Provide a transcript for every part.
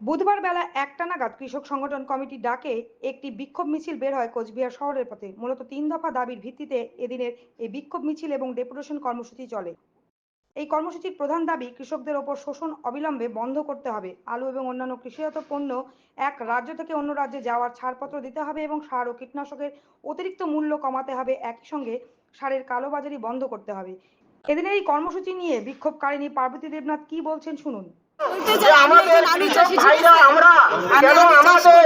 বুধবার বেলা একটা নাগাদ কৃষক সংগঠন কমিটির ডাকে একটি বিক্ষোভ মিছিল বের হয় কোচবিহার শহরের পথে। মূলত তিন দফা দাবির ভিত্তিতে এদিনের এই বিক্ষোভ মিছিল এবং ডেপুটেশন কর্মসূচি চলে। এই কর্মসূচির প্রধান দাবি, কৃষকদের ওপর শোষণ অবিলম্বে বন্ধ করতে হবে। আলু এবং অন্যান্য কৃষিজাত পণ্য এক রাজ্য থেকে অন্য রাজ্যে যাওয়ার ছাড়পত্র দিতে হবে এবং সার ও কীটনাশকের অতিরিক্ত মূল্য কমাতে হবে। একই সঙ্গে সারের কালোবাজারি বন্ধ করতে হবে। এদিনের এই কর্মসূচি নিয়ে বিক্ষোভকারিণী পার্বতী দেবনাথ কি বলছেন শুনুন। আমাদের আমরা কেন আমাদের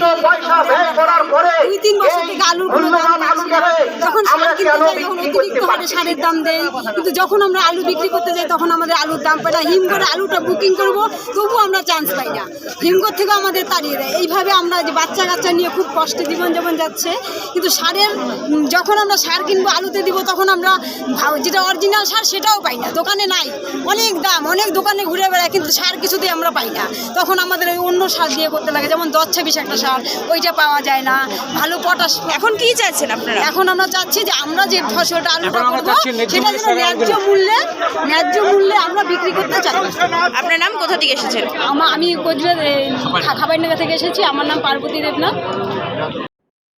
নিজস্ব পয়সা ব্যয় করার পরে দুই তিন বছর থেকে আলুর কোনো দাম মূল্যবান আলু পাচ্ছি না। যাবে যখন সার কিনতে যাই তখন অতিরিক্ত হারে সারের দাম দেয়। কিন্তু যখন আমরা আলু বিক্রি করতে যাই তখন আমাদের আলুর দাম পাই না হিম করে আলুটা বুকিং করব তবু আমরা চান্স পাই না। হিমঘর থেকে আমাদের তাড়িয়ে দেয়। এইভাবে আমরা যে বাচ্চা কাচ্চা নিয়ে খুব কষ্টে জীবনযাপন যাচ্ছে কিন্তু সারের যখন আমরা সার কিনবো আলুতে দিব তখন আমরা যেটা অরিজিনাল সার সেটাও পাই না। দোকানে নাই। অনেক দাম অনেক দোকানে ঘুরে বেড়ায় কিন্তু সার কিছুতেই আমরা পাই না। তখন আমাদের ওই অন্য সার দিয়ে করতে লাগে যেমন দশ ছাব্বিশ একটা সার। ওইটা পাওয়া যায় না। ভালো পটাশ এখন কি চাইছেন আপনারা? এখন আমরা চাচ্ছি যে আমরা যে ফসলটা আলুটা আমরা করব সেটা যেন ন্যায্য মূল্যে ন্যায্য মূল্যে আমরা বিক্রি করতে চাই। আপনার নাম কোথা থেকে এসেছেন? আমা- আমি কোচবিহার খাবারনাগা থেকে এসেছি। আমার নাম পার্বতী দেবনাথ।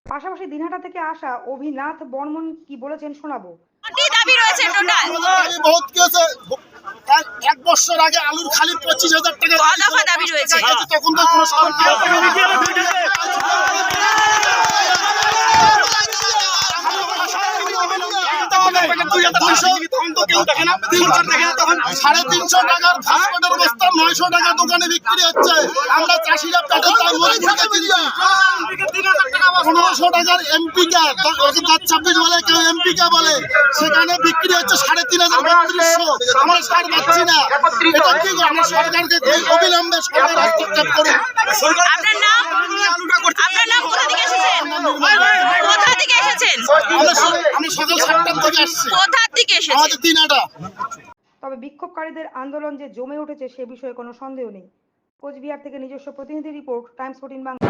পাশাপাশি দিনহাটা থেকে আসা অভিনাথ বর্মন কি বলেছেন শোনাবো। দাবি রয়েছে টোটাল। বহুত কেসে বছর আগে আলুর খালি পঁচিশ হাজার টাকা দাবি রয়েছে? তখন তো কোনো সাড়ে তিনশো টাকার ফাস্টফুডের বস্তা নয়শো টাকা দোকানে বিক্রি হচ্ছে আমরা চাষিরা পেটের দাম কিনছি পনেরোশো টাকার এমপিকা দশ ছাব্বিশ বলে কেউ এমপিকা বলে সেখানে বিক্রি হচ্ছে সাড়ে তিন হাজার বত্রিশশো। আমরা সার পাচ্ছি না। এটা কি আমরা সরকারকে অবিলম্বে সরকার হস্তক্ষেপ করুন আপনার নাম? আপনার নাম কোথা থেকে এসেছেন? কোথা থেকে এসেছেন? আমি সকাল সাতটার থেকে আসছি। কোথা থেকে এসেছেন? আমাদের দিন তবে বিক্ষোভকারীদের আন্দোলন যে জমে উঠেছে সে বিষয়ে কোনো সন্দেহ নেই। কোচবিহার থেকে নিজস্ব প্রতিনিধি রিপোর্ট টাইমস ফোর্টিন বাংলা।